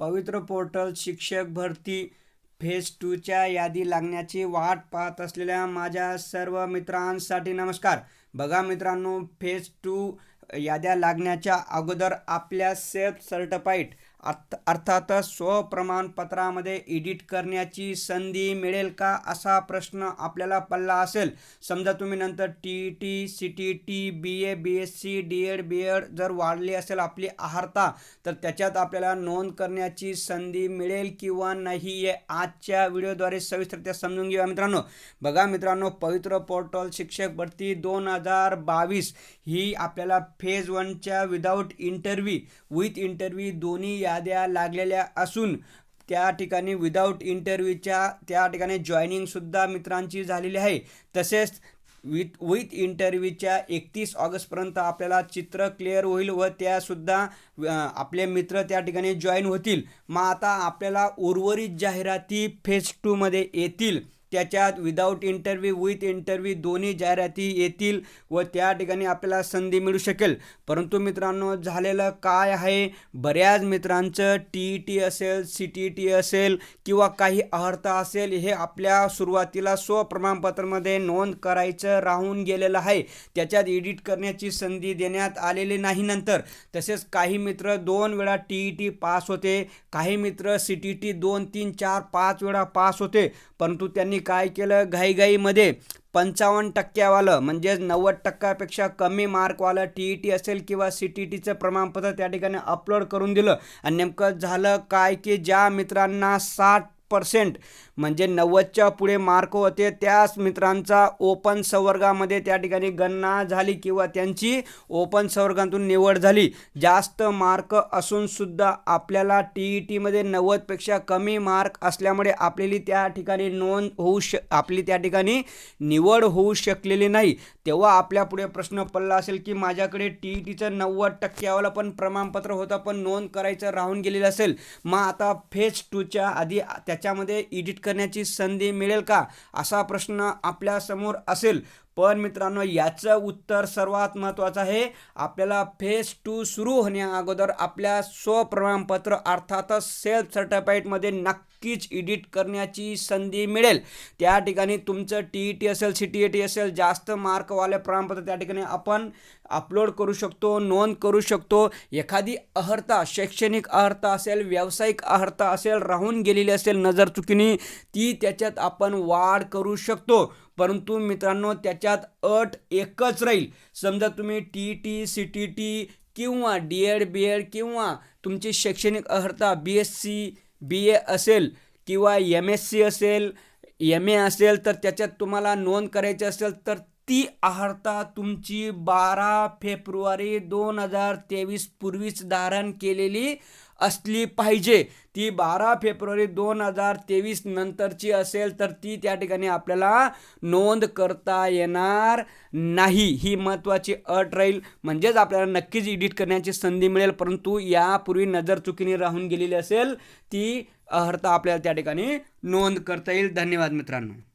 पवित्र पोर्टल शिक्षक भरती फेज टूच्या यादी लागण्याची वाट पाहत असलेल्या माझ्या सर्व मित्रांसाठी नमस्कार. बघा मित्रांनो फेज टू याद्या लागण्याच्या अगोदर आपल्या सेल्फ सर्टिफाईड अर्थ अर्थातच स्वप्रमाणपत्रामध्ये एडिट करण्याची संधी मिळेल का असा प्रश्न आपल्याला पडला असेल. समजा तुम्ही नंतर T T C T T B A B S C D Ed B Ed जर वाढली असेल आपली आहारता तर त्याच्यात आपल्याला नोंद करण्याची संधी मिळेल किंवा नाही हे आजच्या व्हिडिओद्वारे सविस्तरत्या समजून घेऊया मित्रांनो. बघा मित्रांनो पवित्र पोर्टल शिक्षक भरती दोन हजार बावीस ही आपल्याला फेज वनच्या विदाऊट इंटरव्ह्यू विथ इंटरव्ह्यू दोन्ही याद्या लागलेल्या असून त्या ठिकाणी विदाऊट इंटरव्ह्यूच्या त्या ठिकाणी जॉईनिंगसुद्धा मित्रांची झालेली आहे. तसेच विथ विथ इंटरव्ह्यूच्या एकतीस ऑगस्टपर्यंत आपल्याला चित्र क्लिअर होईल व त्यासुद्धा आपले मित्र त्या ठिकाणी जॉईन होतील. मग आता आपल्याला उर्वरित जाहिराती फेज टूमध्ये येतील. त्याच्यात विदाऊट इंटरव्ह्यू विथ इंटरव्ह्यू दोन्ही जाहिराती येतील व त्या ठिकाणी आपल्याला संधी मिळू शकेल. परंतु मित्रांनो झालेलं काय आहे? बऱ्याच मित्रांचं टी ई टी असेल सी टी टी असेल किंवा काही अर्हता असेल हे आपल्या सुरुवातीला स्वप्रमाणपत्रामध्ये नोंद करायचं राहून गेलेलं आहे. त्याच्यात एडिट करण्याची संधी देण्यात आलेली नाही नंतर. तसेच काही मित्र दोन वेळा टी ई टी पास होते. काही मित्र सी टी टी दोन तीन चार पाच वेळा पास होते. परंतु त्यांनी काय केलं? घाईघाईमध्ये पंचावन्न टक्क्यावालं म्हणजेच नव्वद टक्क्यापेक्षा कमी मार्कवालं टी ई टी असेल किंवा सी टी टीचं प्रमाणपत्र त्या ठिकाणी अपलोड करून दिलं. आणि नेमकं झालं काय की ज्या मित्रांना साठ पर्सेंट म्हणजे नव्वदच्या पुढे मार्क होते. त्याच मित्रांचा ओपन संवर्गामध्ये त्या ठिकाणी गणना झाली किंवा त्यांची ओपन संवर्गातून निवड झाली. जास्त मार्क असूनसुद्धा आपल्याला टी ई टीमध्ये नव्वदपेक्षा कमी मार्क असल्यामुळे आपल्याली त्या ठिकाणी नोंद होऊ श आपली त्या ठिकाणी निवड होऊ शकलेली नाही. तेव्हा आपल्या पुढे प्रश्न पडला असेल की माझ्याकडे टी ई टीचं नव्वद टक्क्यावाला पण प्रमाणपत्र होतं पण नोंद करायचं राहून गेलेलं असेल. मग आता फेज टूच्या आधी त्या त्याच्यामध्ये एडिट करण्याची संधी मिळेल का? असा प्रश्न आपल्यासमोर असेल. पण मित्रांनो याचं उत्तर सर्वात महत्त्वाचं आहे. आपल्याला फेज टू सुरू होण्या अगोदर आपल्या स्वप्रमाणपत्र अर्थातच सेल्फ सर्टिफाईडमध्ये नक्कीच एडिट करण्याची संधी मिळेल. त्या ठिकाणी तुमचं टी ई टी असेल सी टी ए टी असेल जास्त मार्कवाले प्रमाणपत्र त्या ठिकाणी आपण अपलोड करू शकतो नोंद करू शकतो. एखादी अहर्ता शैक्षणिक अहर्ता असेल व्यावसायिक अहर्ता असेल राहून गेलेली असेल नजर चुकीने ती त्याच्यात आपण वाढ करू शकतो. परंतु मित्रांनो त्याच्यात अट एकच राहील. समजा तुम्ही T T C T T किंवा डी एड बी एड किंवा तुमची शैक्षणिक अर्हता बी एस सी बी ए असेल किंवा एम एस सी असेल एम ए असेल तर त्याच्यात तुम्हाला नोंद करायची असेल तर ती अर्हता तुमची बारा फेब्रुवारी दोन हजार तेवीस पूर्वीच धारण केलेली असली पाहिजे. ती बारा फेब्रुवारी दोन हजार तेवीस नंतरची असेल तर ती त्या ठिकाणी आपल्याला नोंद करता येणार नाही. ही महत्त्वाची अट राहील. म्हणजेच आपल्याला नक्कीच एडिट करण्याची संधी मिळेल. परंतु यापूर्वी नजर चुकीने राहून गेलेली असेल ती अर्हता आपल्याला त्या ठिकाणी नोंद करता येईल. धन्यवाद मित्रांनो.